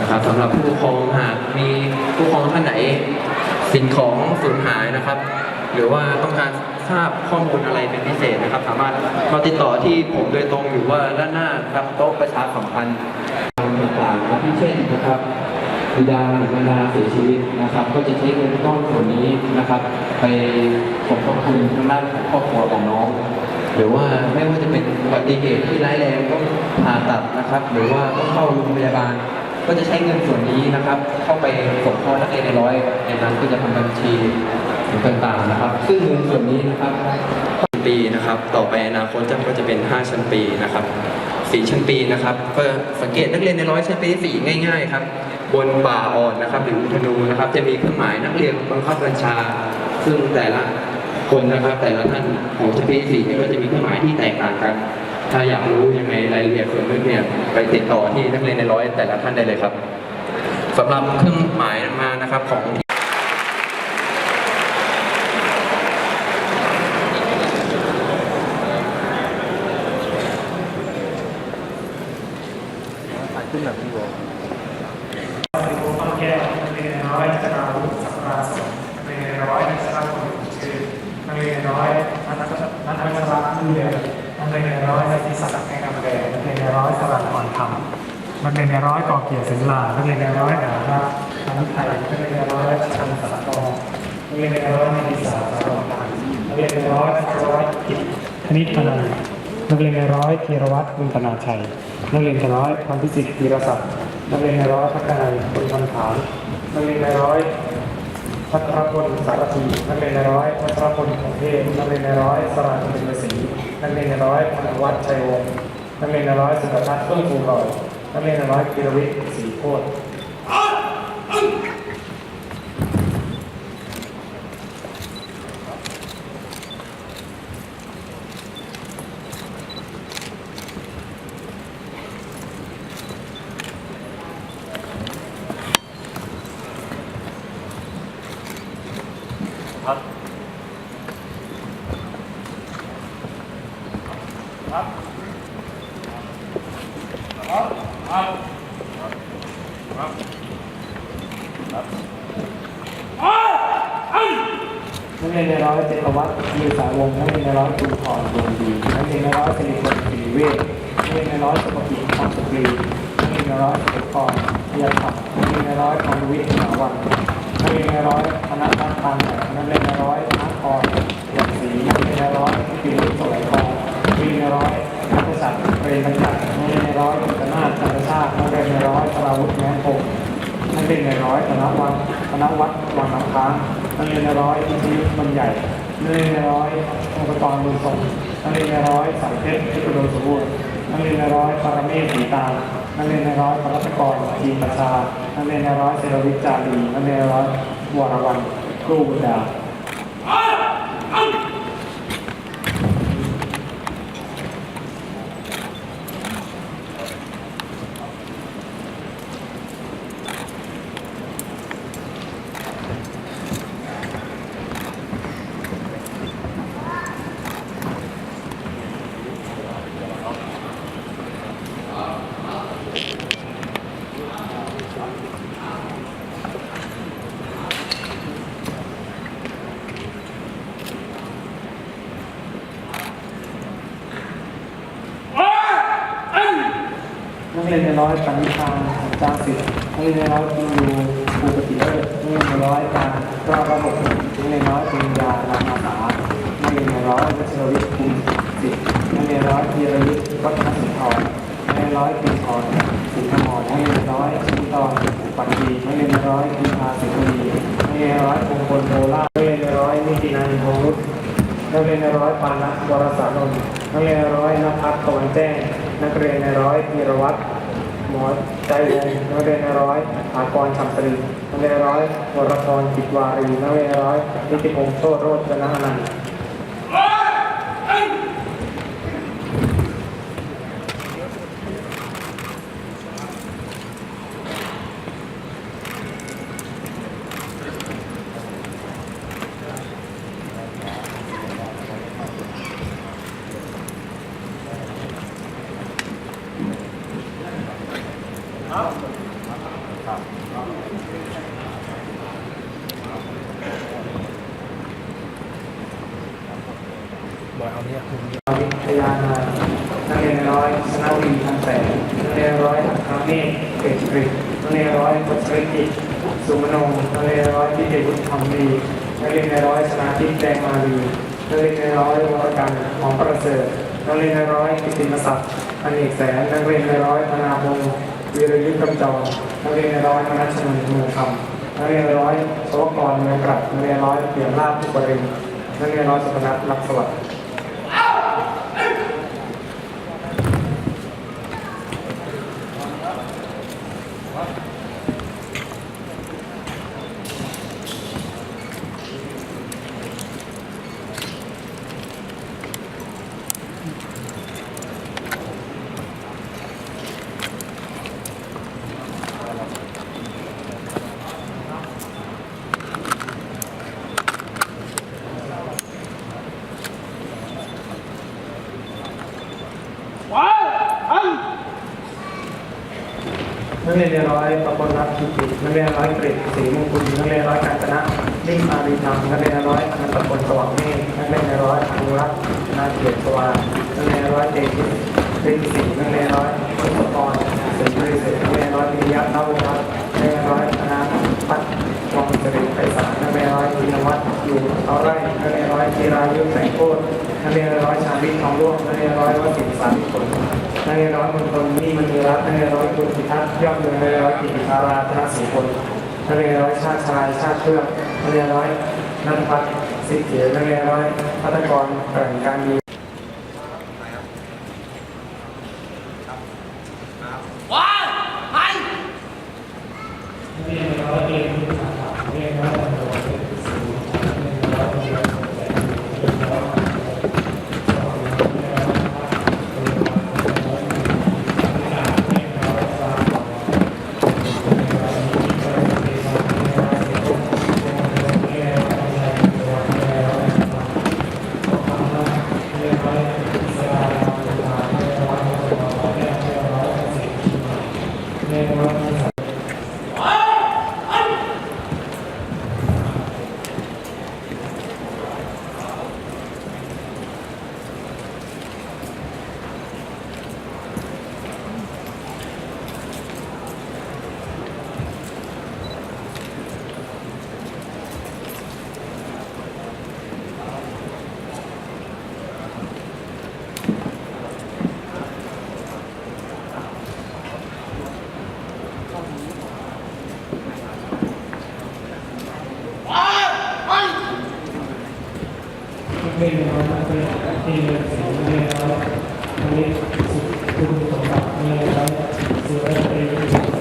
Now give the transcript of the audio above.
นะครับสำหรับผู้ปกครองหากมีผู้ปกครองท่านไหน สิ่งของสูญหายนะครับ หรือว่าต้องการทราบข้อมูลอะไรเป็นพิเศษนะครับ สามารถมาติดต่อที่ผมโดยตรงหรือว่าด้านหน้าครับโต๊ะประชาสัมพันธ์ต่างๆครับที่เช่นนะครับบิดาหรือบรรดาเสียชีวิตนะครับ ก็จะใช้เงินก้นส่วนนี้นะครับ ไปสมทบทุนทางด้านครอบครัวของน้อง หรือว่าไม่ว่าจะเป็นอุบัติเหตุที่ร้ายแรงต้องผ่าตัดนะครับ หรือว่าต้องเข้าโรงพยาบาล ก็จะใช้เงินส่วนนี้นะครับ เข้าไปสมทบนักเรียนในร้อยในนั้นก็จะทำบัญชีต่างๆนะครับ ซึ่งเงินส่วนนี้นะครับปีนะครับต่อไปอนาคตจะก็จะเป็น 5 ชั้นปีนะครับสีชั้นปีนะครับก็สังเกตนักเรียนในร้อยชั้นปีที่สี่ง่าย ๆ ครับ บนป่าอ่อนนะครับหรือธนูนะครับ จะมีเครื่องหมายนักเรียนบังคับบัญชา ซึ่งแต่ละ คนนะครับ แต่ละท่านของชั้นปีที่สี่ก็จะมีเครื่องหมายที่แตกต่างกัน ถ้าอยากรู้ยังไงรายละเอียดส่วนลึกเนี่ยไปติดต่อที่นักเรียนในร้อยแต่ละท่านได้เลยครับสำหรับเครื่องหมายมานะครับของแก้นักเรียนน้อยจะเราสัปดาห์สองนักเรียนน้อยนักศึกษาคนชื่อนัก เรียนน้อยนันักนันักศึกษาผู้เรียนนักเรียนน้อยนักศึกษาในกำแพงนักเรียนน้อยสลัดอ่อนคำนักเรียนน้อยก่อเกียรติศิลานักเรียนน้อยอานว่าทางไทยนักเรียนน้อยชันสารกองนักเรียนน้อยในวิสาสารการนักเรียนน้อยนักร้อยกิจคณิตพนันนักเรียนร้อยธีรวัตรบุญธนาชัย นักเรียนร้อยพันพิสิทธิ์วีรศักดิ์นักเรียนร้อยพัฒนาบุญพันฐานนักเรียนร้อย พัทรพลสารพีนักเรียนร้อยพัทรพลของเทพนักเรียนร้อยสราญเป็นศรีนักเรียนร้อยพนวัฒน์ชัยวงศ์นักเรียนร้อยสุรทัศน์เฟื่องฟูลอยนักเรียนร้อยกิรวิทย์ศรีโคตร นักเรียนในร้อยเจตวัฒน์ยืนสาวงนักเรียนในร้อยคุณพรดวงดีนักเรียนในร้อยสิริพลสิริเวชนักเรียนในร้อยสุภกิจทองสุกรีนักเรียนในร้อยสุภรพยาขับนักเรียนในร้อยพรวิทย์หาวันนักเรียนในร้อยธนรัตน์ปานแสงนักเรียนในร้อยนักกรหยัดศรีนักเรียนในร้อยปิรุษสวยทองนักเรียนในร้อย ษัตริย์เรียนบัญญัตินักเรียนในร้อยกุศนาถจันทชาตินักเรียนในร้อยสราวุฒิแม้นพงนักเรียนในร้อยธนวัฒน์ธนวัฒน์วังน้ำค้างนักเรียนในร้อยพิชิตมันใหญ่นักเรียนในร้อยองค์กรบุญส่งนักเรียนในร้อยสายเพชรที่กระโดดสมบูรณ์นักเรียนในร้อยปารเมศสีตาลนักเรียนในร้อยปรัชกรทีมประชานักเรียนในร้อยเซรวิจารีนักเรียนในร้อยวรวันครูบุญดา นัก เรียนในร้อยปณิธานจางศิษย์นักเรียนในร้อยกินยูภูปฏิเลิศนักเรียนในร้อยการกล้าระบบนักเรียนในร้อยปริญญาลาภาษานักเรียนในร้อยวิชรวิทย์ภูมิศิษย์นักเรียนร้อยธีรวิทย์วัฒนสุนทรนักเรียนร้อยปิ่นทรสิงห์มรนักเรียนร้อยชินตอนปัตตีนักเรียนนร้อยพิพาสิงห์บุรีนักเรียนนร้อยมงคลโมล่านักเรียนนร้อยนิตินันท์วงรุตนักเรียนในร้อยปานะวรสานนท์นักเรียนในร้อยนภัสตะวันแจ้งนักเรียนในร้อยธีรวัตร หมอใจเย็นนักเรียนในร้อยอากรชำตรีนักเรียนร้อยวรกรจิตวารีนักเรียนร้อยนิติพงศ์โชติโรจนะ อนันต์พยานานักเรียนร้อยชนะวีทันแสงนักเรียนร้อยคาเมฆเกตกริตนักเรียนร้อยปัจริกิจสุมโนนักเรียนร้อยพิเดชธรรมดีนักเรียนร้อยชนะทิพย์แดงมาลีนักเรียนร้อยวรกันหอมประเสริฐนักเรียนร้อยกิติมศักดิ์อเนกแสนนักเรียนร้อยธนาพงศ์วีรยุทธกำจรนักเรียนร้อยมนัชนนท์เมืองคำนักเรียนร้อยสวกรเมืองกลับนักเรียนร้อยเปี่ยมลาภผู้บรินนักเรียนร้อยสุพนัทรักสวัสดิ์ นักเรียนร้อยประพลรัตน์กิตินักเรียนร้อยกฤษศรีมงคลนักเรียนร้อยกาญจนะนิ่มอารีธรรมนักเรียนร้อยอนันตพลสว่างเมฆนักเรียนร้อยอนุรักษ์นาเกียรติสว่างนักเรียนร้อยเตชิตฤทธิ์ศรีนักเรียนร้อยพุทธกรเสรีบริสุทธิ์นักเรียนร้อยวิยะเท่ารัตน์นักเรียนร้อยธนาพัฒน์วังสิริไพศาลนักเรียนร้อยธีนวัฒน์อยู่เอาไร่นักเรียนร้อยธีรายุทธแสงโคตรนักเรียนร้อยชาลิตทองร่วงนักเรียนร้อยวสินทร์สามิผล นายร้อยคนคนนี่มณีรัตน์นักเรียนร้อยคุณพิทักษ์ยอดเมืองนักเรียนร้อยกิติภาราธนสุพลนักเรียนร้อยชาติชายชาติเพื่อนนายร้อยนันพัฒน์สิทธิ์เสียนายร้อยพัฒกรแก่งการมี 就是这么一个方法，因为咱只要在这一个。